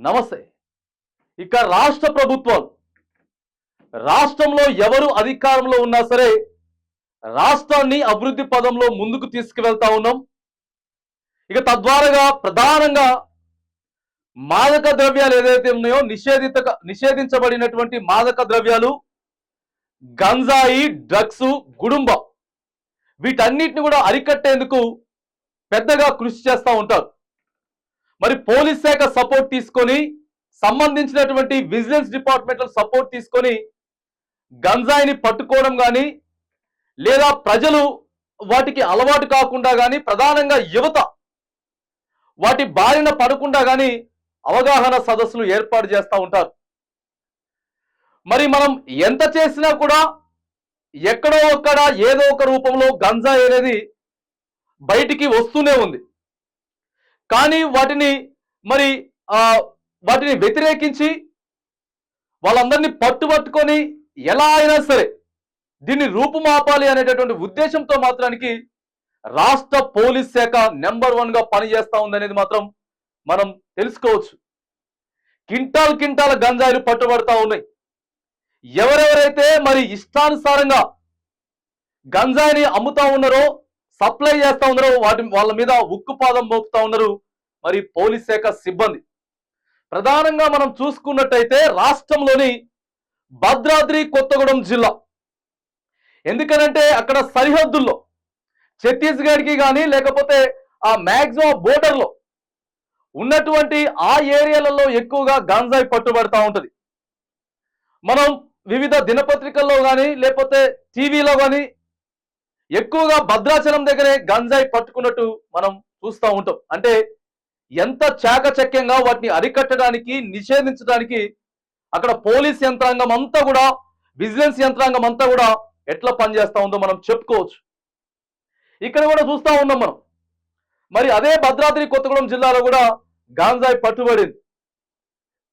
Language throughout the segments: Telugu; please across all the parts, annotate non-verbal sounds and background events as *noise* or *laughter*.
నమస్తే. ఇక రాష్ట్ర ప్రభుత్వాలు రాష్ట్రంలో ఎవరు అధికారంలో ఉన్నా సరే రాష్ట్రాన్ని అభివృద్ధి పదంలో ముందుకు తీసుకువెళ్తా ఉన్నాం. ఇక తద్వారాగా ప్రధానంగా మాదక ద్రవ్యాలు ఏదైతే ఉన్నాయో నిషేధిత నిషేధించబడినటువంటి మాదక ద్రవ్యాలు గంజాయి డ్రగ్స్ గుడుంబ వీటన్నిటిని కూడా అరికట్టేందుకు పెద్దగా కృషి చేస్తూ ఉంటారు. మరి పోలీస్ శాఖ సపోర్ట్ తీసుకొని సంబంధించినటువంటి విజిలెన్స్ డిపార్ట్మెంట్ సపోర్ట్ తీసుకొని గంజాయిని పట్టుకోవడం కానీ లేదా ప్రజలు వాటికి అలవాటు కాకుండా కానీ ప్రధానంగా యువత వాటి బారిన పడకుండా కానీ అవగాహన సదస్సులు ఏర్పాటు చేస్తూ ఉంటారు. మరి మనం ఎంత చేసినా కూడా ఎక్కడో ఒక్కడ ఏదో ఒక రూపంలో గంజాయి అనేది బయటికి వస్తూనే ఉంది. కానీ వాటిని మరి వాటిని వ్యతిరేకించి వాళ్ళందరినీ పట్టుబట్టుకొని ఎలా అయినా సరే దీన్ని రూపుమాపాలి అనేటటువంటి ఉద్దేశంతో మాత్రానికి రాష్ట్ర పోలీస్ శాఖ నెంబర్ వన్గా పనిచేస్తూ ఉందనేది మాత్రం మనం తెలుసుకోవచ్చు. కింటాల్ కింటాల గంజాయిలు పట్టుబడతా ఉన్నాయి. ఎవరెవరైతే మరి ఇష్టానుసారంగా గంజాయిని అమ్ముతా ఉన్నారో సప్లై చేస్తా ఉన్నారు వాటి వాళ్ళ మీద ఉక్కుపాదం మోపుతా ఉన్నారు. మరి పోలీస్ శాఖ సిబ్బంది. ప్రధానంగా మనం చూసుకున్నట్టయితే రాష్ట్రంలోని భద్రాద్రి కొత్తగూడెం జిల్లా. ఎందుకనంటే అక్కడ సరిహద్దుల్లో ఛత్తీస్గఢ్కి కానీ లేకపోతే ఆ మ్యాక్సిమం బోర్డర్లో ఉన్నటువంటి ఆ ఏరియాలలో ఎక్కువగా గాంజాయి పట్టుబడతా ఉంటుంది. మనం వివిధ దినపత్రికల్లో కానీ లేకపోతే టీవీలో కానీ ఎక్కువగా భద్రాచలం దగ్గరే గంజాయి పట్టుకున్నట్టు మనం చూస్తూ ఉంటాం. అంటే ఎంత చాకచక్యంగా వాటిని అరికట్టడానికి నిషేధించడానికి అక్కడ పోలీస్ యంత్రాంగం అంతా కూడా విజిలెన్స్ యంత్రాంగం అంతా కూడా ఎట్లా పనిచేస్తూ ఉందో మనం చెప్పుకోవచ్చు. ఇక్కడ కూడా చూస్తా ఉన్నాం మనం. మరి అదే భద్రాద్రి కొత్తగూడెం జిల్లాలో కూడా గాంజాయి పట్టుబడింది.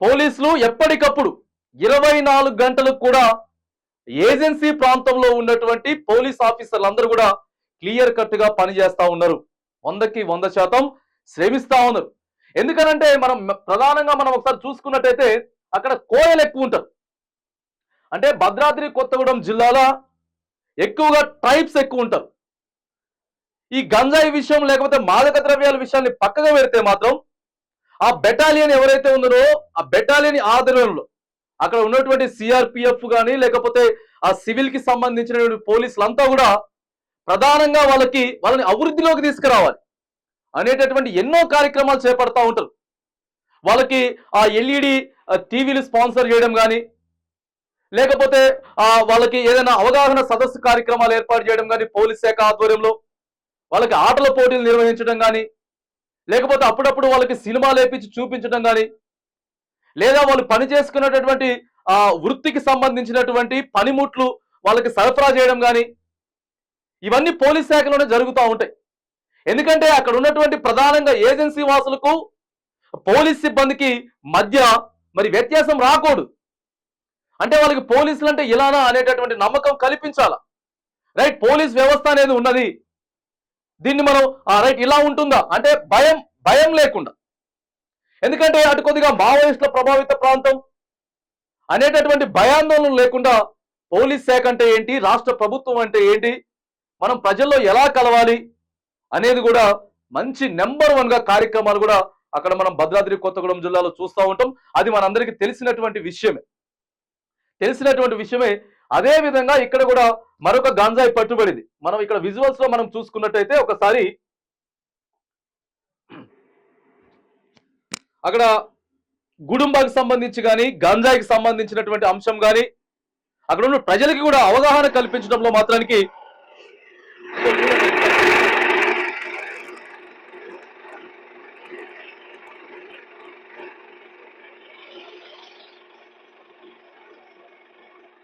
పోలీసులు ఎప్పటికప్పుడు ఇరవై నాలుగు గంటలకు కూడా ఏజెన్సీ ప్రాంతంలో ఉన్నటువంటి పోలీస్ ఆఫీసర్లు అందరూ కూడా క్లియర్ కట్గా పనిచేస్తా ఉన్నారు. వందకి వంద శాతం శ్రమిస్తా ఉన్నారు. ఎందుకనంటే మనం ప్రధానంగా మనం ఒకసారి చూసుకున్నట్టయితే అక్కడ కోయలు ఎక్కువ ఉంటారు. అంటే భద్రాద్రి కొత్తగూడెం జిల్లాలో ఎక్కువగా ట్రైబ్స్ ఎక్కువ ఉంటారు. ఈ గంజాయి విషయం లేకపోతే మాదక ద్రవ్యాల విషయాన్ని పక్కగా పెడితే మాత్రం ఆ బెటాలియన్ ఎవరైతే ఉందో ఆ బెటాలియన్ ఆధ్వర్యంలో అక్కడ ఉన్నటువంటి సిఆర్పిఎఫ్ కానీ లేకపోతే ఆ సివిల్కి సంబంధించినటువంటి పోలీసులంతా కూడా ప్రధానంగా వాళ్ళకి వాళ్ళని అభివృద్ధిలోకి తీసుకురావాలి అనేటటువంటి ఎన్నో కార్యక్రమాలు చేపడతా ఉంటారు. వాళ్ళకి ఆ ఎల్ఈడి టీవీలు స్పాన్సర్ చేయడం కానీ లేకపోతే ఆ వాళ్ళకి ఏదైనా అవగాహన సదస్సు కార్యక్రమాలు ఏర్పాటు చేయడం కానీ పోలీస్ శాఖ ఆధ్వర్యంలో వాళ్ళకి ఆటల పోటీలు నిర్వహించడం కానీ లేకపోతే అప్పుడప్పుడు వాళ్ళకి సినిమాలు వేపించి చూపించడం కానీ లేదా వాళ్ళు పని చేసుకున్నటువంటి ఆ వృత్తికి సంబంధించినటువంటి పనిముట్లు వాళ్ళకి సరఫరా చేయడం కానీ ఇవన్నీ పోలీస్ శాఖలోనే జరుగుతూ ఉంటాయి. ఎందుకంటే అక్కడ ఉన్నటువంటి ప్రధానంగా ఏజెన్సీ వాసులకు పోలీస్ సిబ్బందికి మధ్య మరి వ్యత్యాసం రాకూడదు. అంటే వాళ్ళకి పోలీసులు అంటే ఇలానా అనేటటువంటి నమ్మకం కల్పించాల? రైట్ పోలీస్ వ్యవస్థ అనేది ఉన్నది. దీన్ని మనం రైట్ ఇలా ఉంటుందా? అంటే భయం భయం లేకుండా. ఎందుకంటే అటు కొద్దిగా మావోయిస్టుల ప్రభావిత ప్రాంతం అనేటటువంటి భయాందోళన లేకుండా పోలీస్ శాఖ అంటే ఏంటి రాష్ట్ర ప్రభుత్వం అంటే ఏంటి మనం ప్రజల్లో ఎలా కలవాలి అనేది కూడా మంచి నెంబర్ వన్గా కార్యక్రమాలు కూడా అక్కడ మనం భద్రాద్రి కొత్తగూడెం జిల్లాలో చూస్తూ ఉంటాం. అది మనందరికీ తెలిసినటువంటి విషయమే. తెలిసినటువంటి విషయమే. అదే విధంగా ఇక్కడ కూడా మరొక గాంజాయి పట్టుబడింది. మనం ఇక్కడ విజువల్స్లో మనం చూసుకున్నట్టయితే ఒకసారి అక్కడ గుడుంబాకి సంబంధించి కానీ గంజాయికి సంబంధించినటువంటి అంశం కానీ అక్కడ ఉన్న ప్రజలకి కూడా అవగాహన కల్పించడంలో మాత్రానికి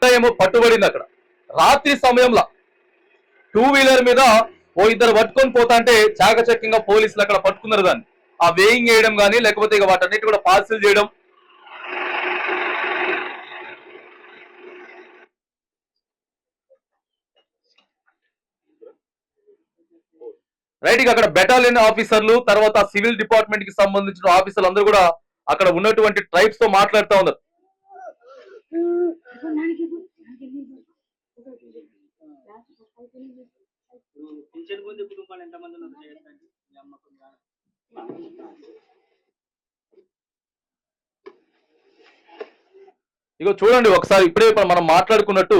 ఏమో పట్టుబడింది అక్కడ. రాత్రి సమయంలో టూ వీలర్ మీద ఓ ఇద్దరు పట్టుకొని పోతా అంటే చాకచక్యంగా పోలీసులు అక్కడ పట్టుకున్నారు దాన్ని. ఆ వేయింగ్ చేయడం కానీ లేకపోతే ఇక వాటన్నిటి కూడా పార్సిల్ చేయడం. రైట్ ఇక అక్కడ బెటాలియన్ ఆఫీసర్లు తర్వాత సివిల్ డిపార్ట్మెంట్కి సంబంధించిన ఆఫీసర్లు అందరూ కూడా అక్కడ ఉన్నటువంటి ట్రైబ్స్తో మాట్లాడుతూ ఉన్నారు. పింఛన్ పొందే కుటుంబాలు ఎంతమంది ఉన్నారు చేయడానికి మీ అమ్మకు మీ నాన్న ఇగో చూడండి ఒకసారి ఇప్పుడే మనం మాట్లాడుకున్నట్టు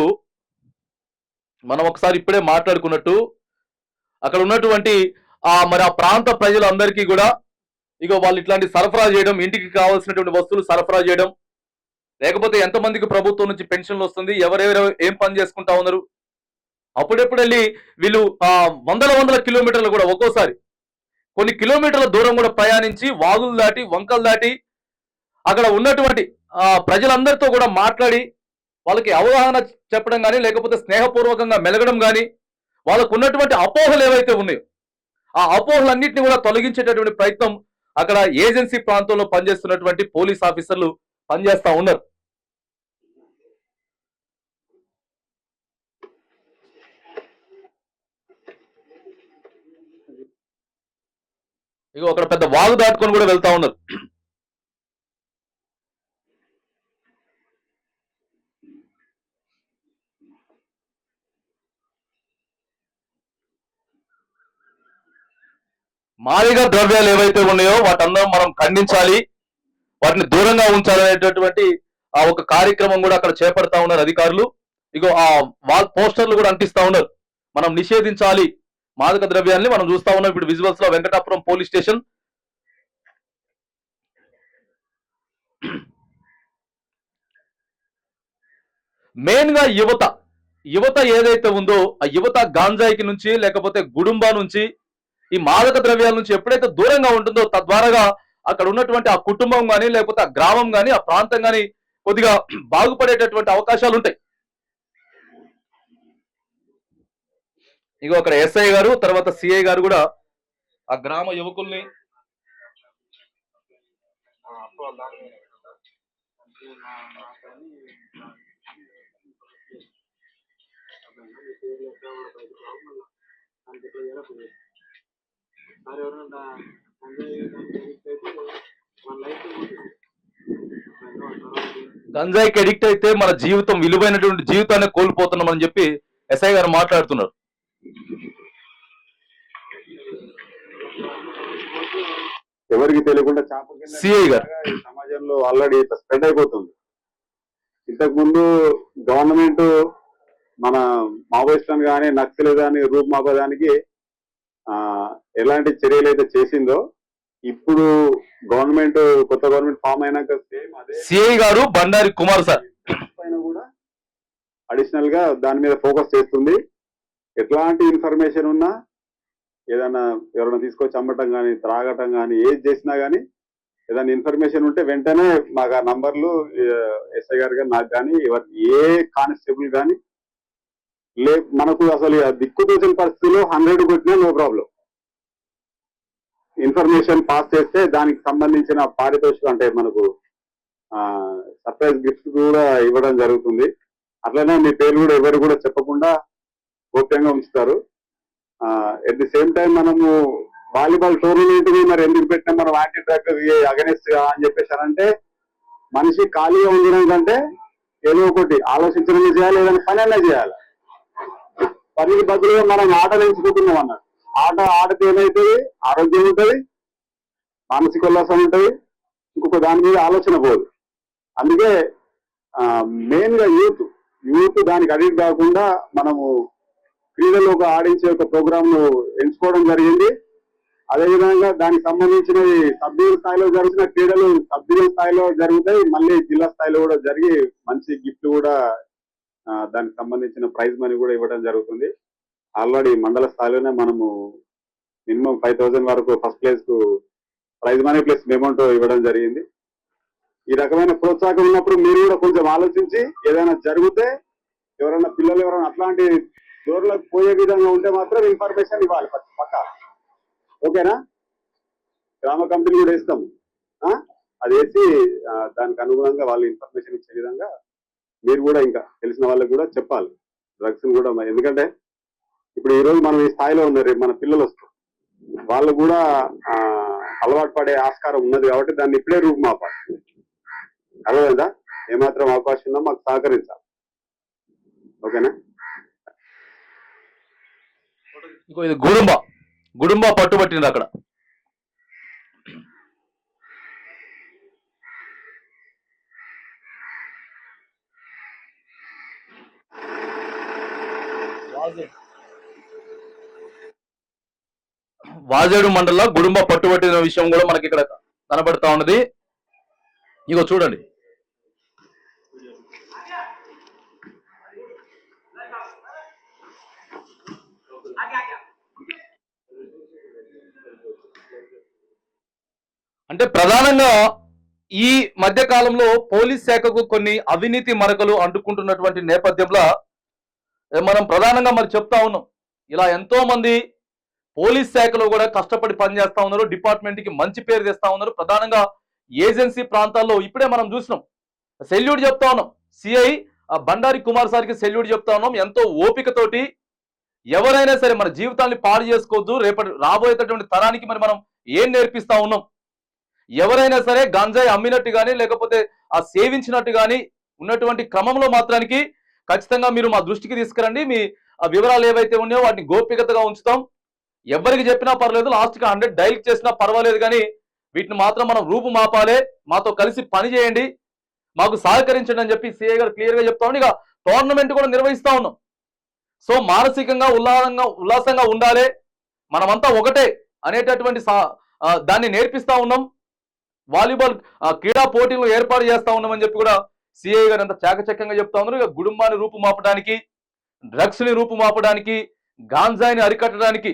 మనం ఒకసారి ఇప్పుడే మాట్లాడుకున్నట్టు అక్కడ ఉన్నటువంటి ఆ మరి ఆ ప్రాంత ప్రజలందరికీ కూడా ఇగో వాళ్ళు ఇట్లాంటి సరఫరా చేయడం ఇంటికి కావాల్సినటువంటి వస్తువులు సరఫరా చేయడం లేకపోతే ఎంతమందికి ప్రభుత్వం నుంచి పెన్షన్లు వస్తుంది ఎవరెవరు ఏం పని చేసుకుంటా ఉన్నారు? అప్పుడెప్పుడు వెళ్ళి వీళ్ళు ఆ వందల వందల కిలోమీటర్లు కూడా ఒక్కోసారి కొన్ని కిలోమీటర్ల దూరం కూడా ప్రయాణించి వాగులు దాటి వంకలు దాటి అక్కడ ఉన్నటువంటి ప్రజలందరితో కూడా మాట్లాడి వాళ్ళకి అవగాహన చెప్పడం కానీ లేకపోతే స్నేహపూర్వకంగా మెలగడం కానీ వాళ్ళకు ఉన్నటువంటి అపోహలు ఏవైతే ఉన్నాయో ఆ అపోహలన్నింటినీ కూడా తొలగించేటటువంటి ప్రయత్నం అక్కడ ఏజెన్సీ ప్రాంతంలో పనిచేస్తున్నటువంటి పోలీస్ ఆఫీసర్లు పనిచేస్తా ఉన్నారు. ఇక అక్కడ పెద్ద వాగు దాటుకొని కూడా వెళ్తా ఉన్నారు. మాదిగా ద్రవ్యాలు ఏవైతే ఉన్నాయో వాటందరం మనం ఖండించాలి వాటిని దూరంగా ఉంచాలనేటటువంటి ఆ ఒక కార్యక్రమం కూడా అక్కడ చేపడతా ఉన్నారు అధికారులు. ఇగో ఆ వాల్ పోస్టర్లు కూడా అంటిస్తా ఉన్నారు. మనం నిషేధించాలి. మాదక ద్రవ్యాన్ని మనం చూస్తా ఉన్నాం ఇప్పుడు విజువల్స్లో వెంకటాపురం పోలీస్ స్టేషన్. మెయిన్గా యువత. యువత ఏదైతే ఉందో ఆ యువత గాంజాయికి నుంచి లేకపోతే గుడుంబా నుంచి ఈ మాదక ద్రవ్యాల నుంచి ఎప్పుడైతే దూరంగా ఉంటుందో తద్వారాగా అక్కడ ఉన్నటువంటి ఆ కుటుంబం కానీ లేకపోతే ఆ గ్రామం కానీ ఆ ప్రాంతం కానీ కొద్దిగా *clears throat* బాగుపడేటటువంటి అవకాశాలు ఉంటాయి. ఇగో అక్కడ ఎస్ఐ గారు తర్వాత సిఐ గారు కూడా ఆ గ్రామ యువకుల్ని ఎవరైనా గంజాయికి అడిక్ట్ అయితే మన జీవితం విలువైనటువంటి జీవితాన్ని కోల్పోతున్నామని చెప్పి ఎస్ఐ గారు మాట్లాడుతున్నారు ఎవరికి తెలియకుండా చేప కింద సిఐ గారు. సమాజంలో ఆల్రెడీ స్ప్రెడ్ అయిపోతుంది ఇంతకు ముందు గవర్నమెంట్ మన మావోయిస్టులను కానీ నక్సలు కానీ రూప్ మాపదానికి ఆ ఎలాంటి చర్యలు అయితే చేసిందో ఇప్పుడు గవర్నమెంట్ కొత్త గవర్నమెంట్ ఫామ్ అయినాక సేమ్ అదే సిఐ గారు బండారి కుమార్ సార్. పైన కూడా అడిషనల్గా దాని మీద ఫోకస్ చేస్తుంది. ఎట్లాంటి ఇన్ఫర్మేషన్ ఉన్నా ఏదైనా ఎవరైనా తీసుకొచ్చి అమ్మటం కానీ త్రాగటం కానీ ఏది చేసినా కానీ ఏదైనా ఇన్ఫర్మేషన్ ఉంటే వెంటనే మాకు ఆ నంబర్లు ఎస్ఐ గారు కానీ నాకు కానీ ఎవరి ఏ కానిస్టేబుల్ కానీ లే మనకు అసలు దిక్కు తోచిన పరిస్థితిలో హండ్రెడ్ కొట్టినా నో ప్రాబ్లం ఇన్ఫర్మేషన్ పాస్ చేస్తే దానికి సంబంధించిన పారితోషికం అంటే మనకు సర్ప్రైజ్ గిఫ్ట్ కూడా ఇవ్వడం జరుగుతుంది. అట్లనే మీ పేరు కూడా ఎవరు కూడా చెప్పకుండా గోప్యంగా ఉంచుతారు. ఎట్ ది సేమ్ టైం మనము వాలీబాల్ టోర్నమెంట్ మరి ఎందుకు పెట్టినా? మనం యాంటీ డ్రగ్ అగనెస్ట్గా అని చెప్పేసి అంటే మనిషి ఖాళీగా ఉండడం కంటే ఏదో ఒకటి ఆలోచించడం చేయాలి ఏదైనా పని అయినా చేయాలి. పనికి బదులుగా మనం ఆటలు ఎంచుకుంటున్నాం అన్నాడు ఆట ఆడితే ఏమైతుంది? ఆరోగ్యం ఉంటుంది మానసిక ఉల్లాసం ఉంటుంది ఇంకొక దాని మీద ఆలోచన పోదు. అందుకే మెయిన్గా యూత్ యూత్ దానికి అడిక్ట్ కాకుండా మనము క్రీడలు ఒక ఆడించే ఒక ప్రోగ్రామ్ను ఎంచుకోవడం జరిగింది. అదేవిధంగా దానికి సంబంధించిన సబ్ డివిజన్ స్థాయిలో జరిగిన క్రీడలు సబ్ డివిజన్ స్థాయిలో జరుగుతాయి. మళ్ళీ జిల్లా స్థాయిలో కూడా జరిగి మంచి గిఫ్ట్ కూడా దానికి సంబంధించిన ప్రైజ్ మనీ కూడా ఇవ్వడం జరుగుతుంది. ఆల్రెడీ మండల స్థాయిలోనే మనము మినిమం ఫైవ్ థౌజండ్ వరకు ఫస్ట్ ప్లేస్కు ప్రైజ్ మనీ ప్లస్ అమౌంట్ ఇవ్వడం జరిగింది. ఈ రకమైన ప్రోత్సాహం ఉన్నప్పుడు మీరు కూడా కొంచెం ఆలోచించి ఏదైనా జరిగితే ఎవరైనా పిల్లలు ఎవరైనా అట్లాంటి దూరంలోకి పోయే విధంగా ఉంటే మాత్రం ఇన్ఫర్మేషన్ ఇవ్వాలి పక్క- పక్కా. ఓకేనా? గ్రామ కంపెనీ కూడా ఇస్తాం అది వేసి దానికి అనుగుణంగా వాళ్ళు ఇన్ఫర్మేషన్ ఇచ్చే విధంగా మీరు కూడా ఇంకా తెలిసిన వాళ్ళకి కూడా చెప్పాలి. డ్రగ్స్ కూడా ఎందుకంటే ఇప్పుడు ఈ రోజు మనం ఈ స్థాయిలో ఉన్నారు మన పిల్లలు వస్తారు. వాళ్ళు కూడా అలవాటు పడే ఆస్కారం ఉన్నది కాబట్టి దాన్ని ఇప్పుడే రూపుమాపాలి. అర్థమైందా? ఏమాత్రం అవకాశం ఉన్నా మాకు సహకరించాలి. ఓకేనా? ఇంకో ఇది గుడుంబ. గుడుంబ పట్టుబట్టింది అక్కడ. వాజేడు. మండలంలో గుడుంబ పట్టుబట్టిన విషయం కూడా మనకి ఇక్కడ కనబడతా ఉన్నది. ఇగో చూడండి. అంటే ప్రధానంగా ఈ మధ్య కాలంలో పోలీస్ శాఖకు కొన్ని అవినీతి మరకలు అంటుకుంటున్నటువంటి నేపథ్యంలో మనం ప్రధానంగా మరి చెప్తా ఉన్నాం. ఇలా ఎంతో మంది పోలీస్ శాఖలో కూడా కష్టపడి పనిచేస్తా ఉన్నారు డిపార్ట్మెంట్కి మంచి పేరు తెస్తా ఉన్నారు. ప్రధానంగా ఏజెన్సీ ప్రాంతాల్లో ఇప్పుడే మనం చూసినాం. సెల్యూట్ చెప్తా ఉన్నాం. సిఐ బండారి కుమార్ సార్కి సెల్యూట్ చెప్తా ఉన్నాం. ఎంతో ఓపికతోటి ఎవరైనా సరే మన జీవితాన్ని పాడు చేసుకోవద్దు. రేపటి రాబోయేటటువంటి తరానికి మరి మనం ఏం నేర్పిస్తా ఉన్నాం? ఎవరైనా సరే గంజాయి అమ్మినట్టు కానీ లేకపోతే ఆ సేవించినట్టు కానీ ఉన్నటువంటి క్రమంలో మాత్రానికి ఖచ్చితంగా మీరు మా దృష్టికి తీసుకురండి. మీ ఆ వివరాలు ఏవైతే ఉన్నాయో వాటిని గోప్యతగా ఉంచుతాం. ఎవరికి చెప్పినా పర్లేదు లాస్ట్కి హండ్రెడ్ డైల్ చేసినా పర్వాలేదు కానీ వీటిని మాత్రం మనం రూపు మాపాలే. మాతో కలిసి పని చేయండి. మాకు సహకరించండి అని చెప్పి సిఏ గారు క్లియర్గా చెప్తా ఉన్నాం ఇక టోర్నమెంట్ కూడా నిర్వహిస్తా ఉన్నాం. సో మానసికంగా ఉల్లాసంగా ఉల్లాసంగా ఉండాలి. మనమంతా ఒకటే అనేటటువంటి సా- దాన్ని నేర్పిస్తా ఉన్నాం. వాలీబాల్ ఆ, క్రీడా పోటీలు ఏర్పాటు చేస్తా ఉన్నామని చెప్పి కూడా సిఐ గారు ఎంత చాకచక్యంగా చెప్తా ఉన్నారు ఇక గుడుంబాన్ని రూపుమాపడానికి డ్రగ్స్ని రూపుమాపడానికి గాంజాయిని అరికట్టడానికి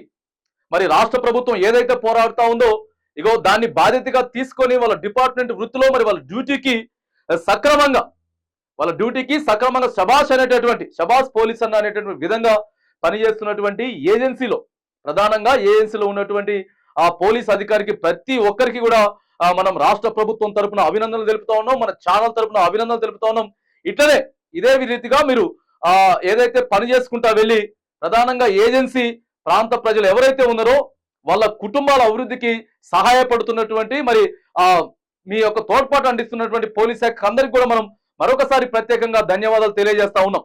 మరి రాష్ట్ర ప్రభుత్వం ఏదైతే పోరాడుతా ఉందో ఇగో దాన్ని బాధ్యతగా తీసుకొని వాళ్ళ డిపార్ట్మెంట్ వృత్తిలో మరి వాళ్ళ డ్యూటీకి సక్రమంగా వాళ్ళ డ్యూటీకి సక్రమంగా సభాష్ అనేటటువంటి శబాష్ పోలీస్ అన్న అనేటటువంటి విధంగా పనిచేస్తున్నటువంటి ఏజెన్సీలో ప్రధానంగా ఏజెన్సీలో ఉన్నటువంటి ఆ పోలీస్ అధికారికి ప్రతి ఒక్కరికి కూడా మనం రాష్ట్ర ప్రభుత్వం తరపున అభినందనలు తెలుపుతా ఉన్నాం మన ఛానల్ తరపున అభినందనలు తెలుపుతా ఉన్నాం. ఇట్లనే ఇదే రీతిగా మీరు ఆ ఏదైతే పని చేసుకుంటా వెళ్ళి ప్రధానంగా ఏజెన్సీ ప్రాంత ప్రజలు ఎవరైతే ఉన్నారో వాళ్ళ కుటుంబాల అభివృద్ధికి సహాయపడుతున్నటువంటి మరి ఆ మీ యొక్క తోడ్పాటు అందిస్తున్నటువంటి పోలీస్ శాఖ అందరికి కూడా మనం మరొకసారి ప్రత్యేకంగా ధన్యవాదాలు తెలియజేస్తా ఉన్నాం.